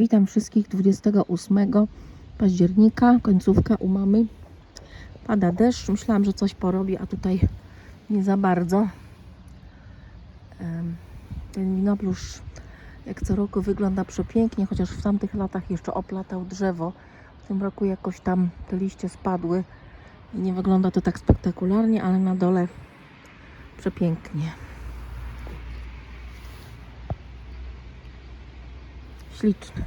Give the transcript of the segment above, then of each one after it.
Witam wszystkich 28 października, końcówka u mamy. Pada deszcz, myślałam, że coś porobi, a tutaj nie za bardzo. Ten winoplusz jak co roku wygląda przepięknie, chociaż w tamtych latach jeszcze oplatał drzewo. W tym roku jakoś tam te liście spadły i nie wygląda to tak spektakularnie, ale na dole przepięknie. Śliczny.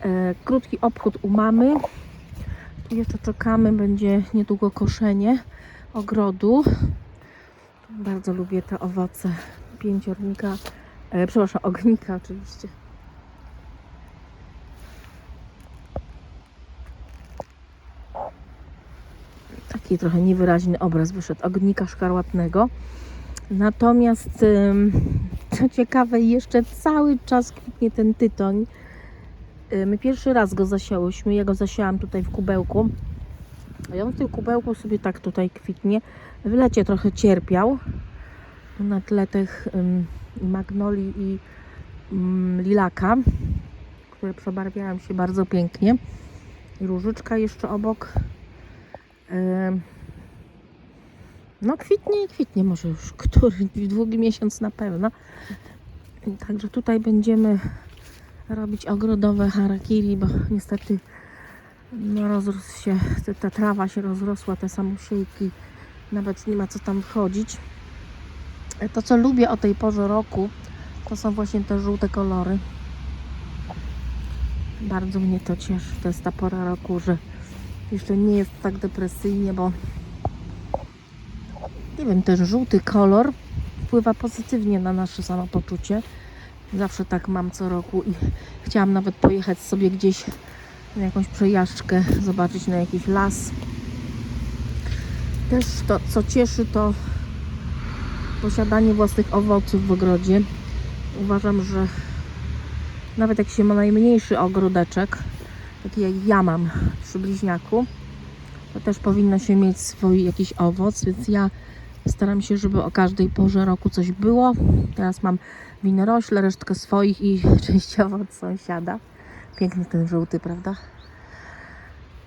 E, krótki obchód u mamy. Tu jeszcze czekamy, będzie niedługo koszenie ogrodu. Bardzo lubię te owoce pięciornika, e, przepraszam, ognika oczywiście. Taki trochę niewyraźny obraz wyszedł ognika szkarłatnego. Natomiast co ciekawe, jeszcze cały czas kwitnie ten tytoń. Y, My pierwszy raz go zasiałyśmy. Ja go zasiałam tutaj w kubełku. A on w tym kubełku sobie tak tutaj kwitnie. W lecie trochę cierpiał. Na tle tych ym, magnolii i ym, lilaka, które przebarwiają się bardzo pięknie. Różyczka jeszcze obok. No kwitnie i kwitnie, może już który, długi miesiąc na pewno. Także tutaj będziemy robić ogrodowe harakiri, bo niestety no, rozrósł się, ta- trawa się rozrosła, te samosiejki, nawet nie ma co tam wchodzić. To co lubię o tej porze roku, to są właśnie te żółte kolory. Bardzo mnie to cieszy, to jest ta pora roku, że jeszcze nie jest tak depresyjnie, bo nie wiem, ten żółty kolor wpływa pozytywnie na nasze samopoczucie. Zawsze tak mam co roku i chciałam nawet pojechać sobie gdzieś na jakąś przejażdżkę, zobaczyć na jakiś las. Też to, co cieszy, to posiadanie własnych owoców w ogrodzie. Uważam, że nawet jak się ma najmniejszy ogródeczek, taki jak ja mam przy bliźniaku, to też powinno się mieć swój jakiś owoc, więc ja staram się, żeby o każdej porze roku coś było. Teraz mam winorośle, resztkę swoich i częściowo od sąsiada. Piękny ten żółty, prawda?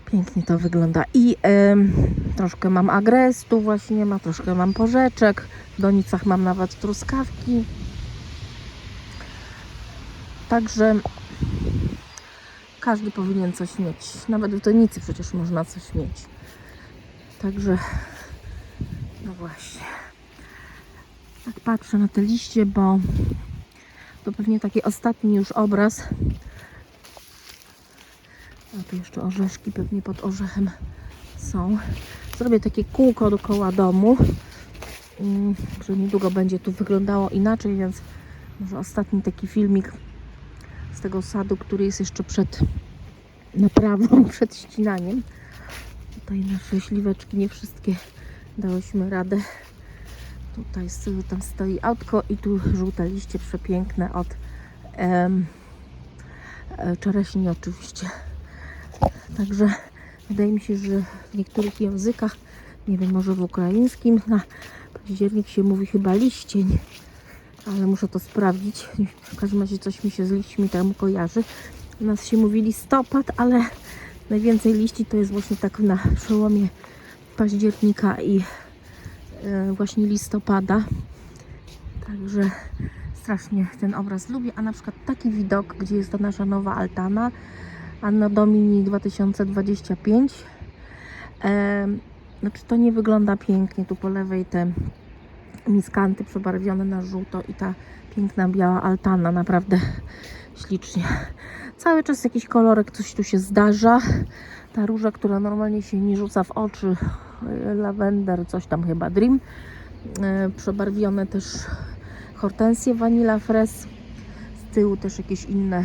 Pięknie to wygląda. I em, troszkę mam agrestu właśnie, ma troszkę mam porzeczek. W donicach mam nawet truskawki. Także każdy powinien coś mieć. Nawet w donicy przecież można coś mieć. Także no właśnie. Tak patrzę na te liście, bo to pewnie taki ostatni już obraz. A tu jeszcze orzeszki pewnie pod orzechem są. Zrobię takie kółko dookoła domu, mm, że niedługo będzie tu wyglądało inaczej, więc może ostatni taki filmik z tego sadu, który jest jeszcze przed naprawą, przed ścinaniem. Tutaj nasze śliweczki, nie wszystkie dałyśmy radę. Tutaj z tam stoi autko i tu żółte liście przepiękne od em, e, czereśni oczywiście. Także wydaje mi się, że w niektórych językach, nie wiem, może w ukraińskim, na październik się mówi chyba liścień, ale muszę to sprawdzić. W każdym razie coś mi się z liśćmi tam kojarzy. U nas się mówi listopad, ale najwięcej liści to jest właśnie tak na przełomie października i e, właśnie listopada. Także strasznie ten obraz lubię. A na przykład taki widok, gdzie jest ta nasza nowa altana, Anno Domini 2025. E, znaczy to nie wygląda pięknie. Tu po lewej te miskanty przebarwione na żółto i ta piękna biała altana. Naprawdę ślicznie. Cały czas jakiś kolorek, coś tu się zdarza. Ta róża, która normalnie się nie rzuca w oczy, e, lawender, coś tam chyba Dream. E, przebarwione też hortensje Vanilla Fres. Z tyłu też jakieś inne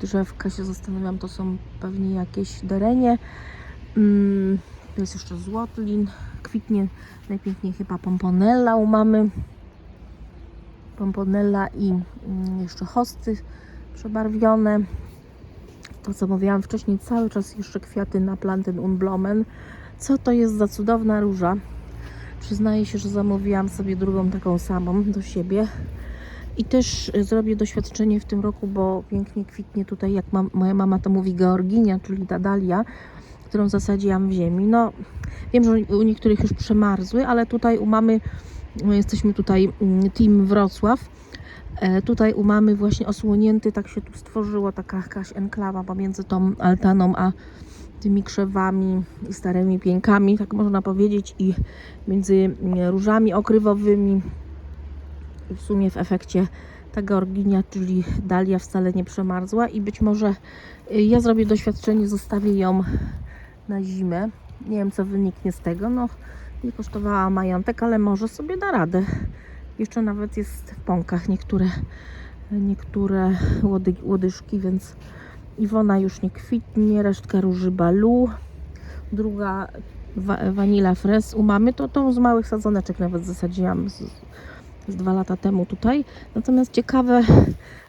drzewka się zastanawiam, to są pewnie jakieś derenie. Mm, to jest jeszcze złotlin. Kwitnie najpiękniej chyba pomponella u mamy. Pomponella i mm, jeszcze hosty przebarwione. To co mówiłam wcześniej, cały czas jeszcze kwiaty na planten unblomen. Co to jest za cudowna róża? Przyznaję się, że zamówiłam sobie drugą taką samą do siebie I też y, zrobię doświadczenie w tym roku, bo pięknie kwitnie tutaj, jak mam, moja mama to mówi, georginia, czyli ta dalia, którą zasadziłam w ziemi. No, wiem, że u niektórych już przemarzły, ale tutaj u mamy, no, jesteśmy tutaj mm, team Wrocław, e, tutaj u mamy właśnie osłonięty, tak się tu stworzyła taka jakaś enklawa pomiędzy tą altaną a tymi krzewami i starymi pieńkami, tak można powiedzieć, i między mm, różami okrywowymi. I w sumie w efekcie ta georginia, czyli dalia wcale nie przemarzła i być może y, ja zrobię doświadczenie, zostawię ją na zimę. Nie wiem, co wyniknie z tego. No, nie kosztowała majątek, ale może sobie da radę. Jeszcze nawet jest w pąkach niektóre, niektóre łody, łodyżki, więc Iwona już nie kwitnie, resztka róży balu, druga wa vanilla fres u mamy, to tą z małych sadzoneczek nawet zasadziłam z, z dwa lata temu tutaj. Natomiast ciekawe,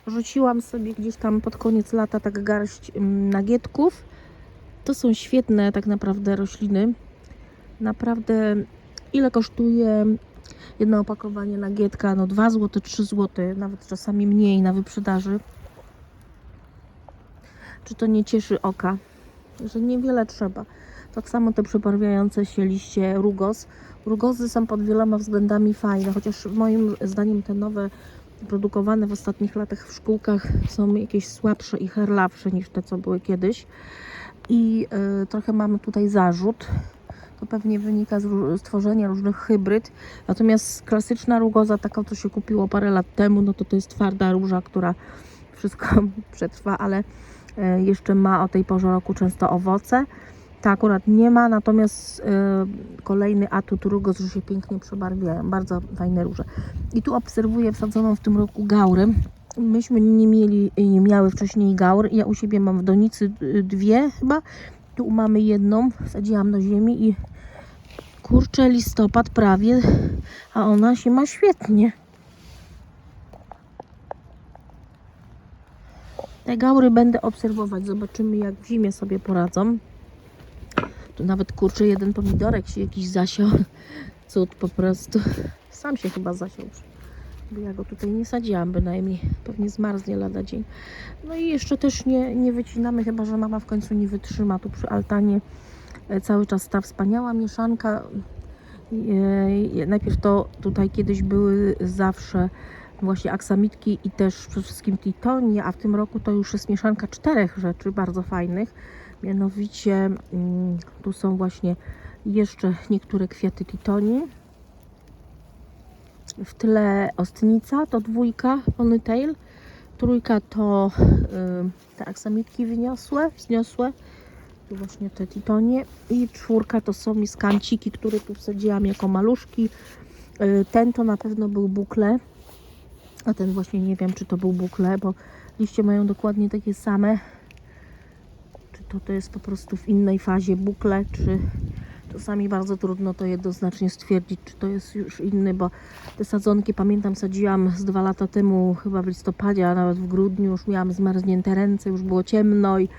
rzuciłam sobie gdzieś tam pod koniec lata tak garść mm, nagietków. To są świetne tak naprawdę rośliny. Naprawdę ile kosztuje jedno opakowanie nagietka? No 2 zł, 3 zł, nawet czasami mniej na wyprzedaży. Czy to nie cieszy oka? Że niewiele trzeba. Tak samo te przebarwiające się liście rugos. Rugozy są pod wieloma względami fajne, chociaż moim zdaniem te nowe produkowane w ostatnich latach w szkółkach są jakieś słabsze i herlawsze niż te, co były kiedyś. I y, trochę mamy tutaj zarzut. To pewnie wynika z ró- z tworzenia różnych hybryd. Natomiast klasyczna rugoza, taka co się kupiło parę lat temu, no to to jest twarda róża, która wszystko przetrwa, ale y, jeszcze ma o tej porze roku często owoce. Ta akurat nie ma, natomiast y, kolejny atut rugos, że się pięknie przebarwiają. Bardzo fajne róże. I tu obserwuję wsadzoną w tym roku gaurę. Myśmy nie mieli, nie miały wcześniej gaur. Ja u siebie mam w donicy y, dwie chyba. Tu mamy jedną, wsadziłam do ziemi i kurczę listopad prawie, a ona się ma świetnie. Te gaury będę obserwować, zobaczymy jak w zimie sobie poradzą. Tu nawet kurczę jeden pomidorek się jakiś zasiał. Cud po prostu. Sam się chyba zasiał. Bo ja go tutaj nie sadziłam bynajmniej. Pewnie zmarznie lada dzień. No i jeszcze też nie, nie wycinamy, chyba że mama w końcu nie wytrzyma. Tu przy altanie cały czas ta wspaniała mieszanka. E, Najpierw to tutaj kiedyś były zawsze właśnie aksamitki i też przede wszystkim titonie, a w tym roku to już jest mieszanka czterech rzeczy bardzo fajnych. Mianowicie mm, tu są właśnie jeszcze niektóre kwiaty titoni. W tle ostnica to dwójka ponytail. Trójka to y, te aksamitki wyniosłe, wzniosłe. Tu właśnie te titonie. I czwórka to są miskanciki, które tu wsadziłam jako maluszki. Y, ten to na pewno był bukle. A ten właśnie nie wiem, czy to był bukle, bo liście mają dokładnie takie same. Czy to, to jest po prostu w innej fazie bukle, czy czasami bardzo trudno to jednoznacznie stwierdzić, czy to jest już inny, bo te sadzonki pamiętam sadziłam z dwa lata temu, chyba w listopadzie, a nawet w grudniu już miałam zmarznięte ręce, już było ciemno i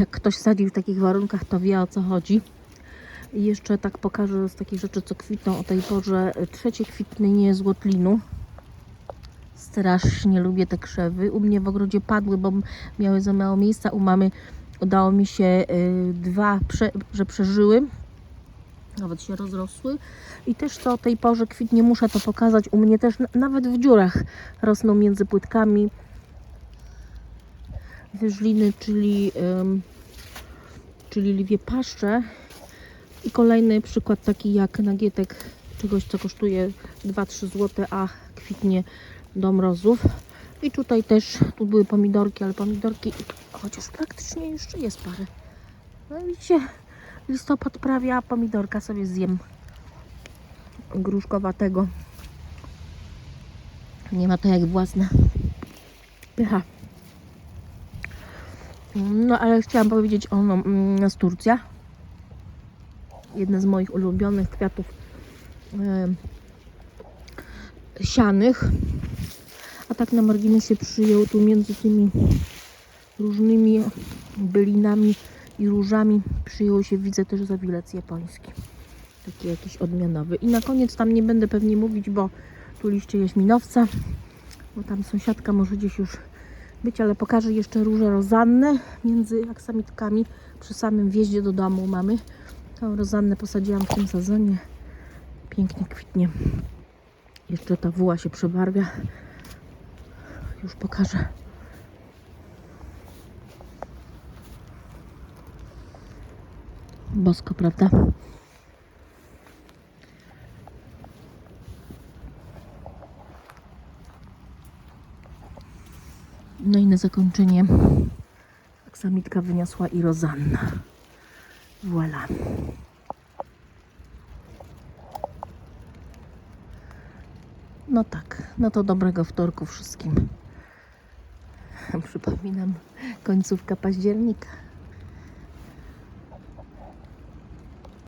jak ktoś sadził w takich warunkach, to wie o co chodzi. I jeszcze tak pokażę z takich rzeczy, co kwitną o tej porze. Trzecie kwitnienie złotlinu. Strasznie lubię te krzewy. U mnie w ogrodzie padły, bo miały za mało miejsca. U mamy udało mi się y, dwa, prze, że przeżyły. Nawet się rozrosły. I też co o tej porze kwitnie, muszę to pokazać. U mnie też na- nawet w dziurach rosną między płytkami wyżliny, czyli, czyli liwie paszcze. I kolejny przykład taki jak nagietek czegoś, co kosztuje 2-3 zł, a kwitnie do mrozów. I tutaj też, tu były pomidorki, ale pomidorki, chociaż praktycznie jeszcze jest parę. No widzicie, listopad prawie, a pomidorka sobie zjem gruszkowatego. Nie ma to jak własne. Pycha. No ale chciałam powiedzieć o no, mm. Jedna z moich ulubionych kwiatów em, sianych. A tak na marginesie przyjął tu między tymi różnymi bylinami i różami przyjął się, widzę też zawilec japoński. Taki jakiś odmianowy. I na koniec tam nie będę pewnie mówić, bo tu liście jaśminowca. bo tam sąsiadka może gdzieś już być, ale pokażę jeszcze róże rozanne między aksamitkami przy samym wjeździe do domu mamy. Tą rozannę posadziłam w tym sezonie. Pięknie kwitnie. Jeszcze ta wuła się przebarwia. Już pokażę. Bosko, prawda? No i na zakończenie aksamitka wyniosła i rozanna. Voilà. No tak, no to dobrego wtorku wszystkim. Przypominam, końcówka października.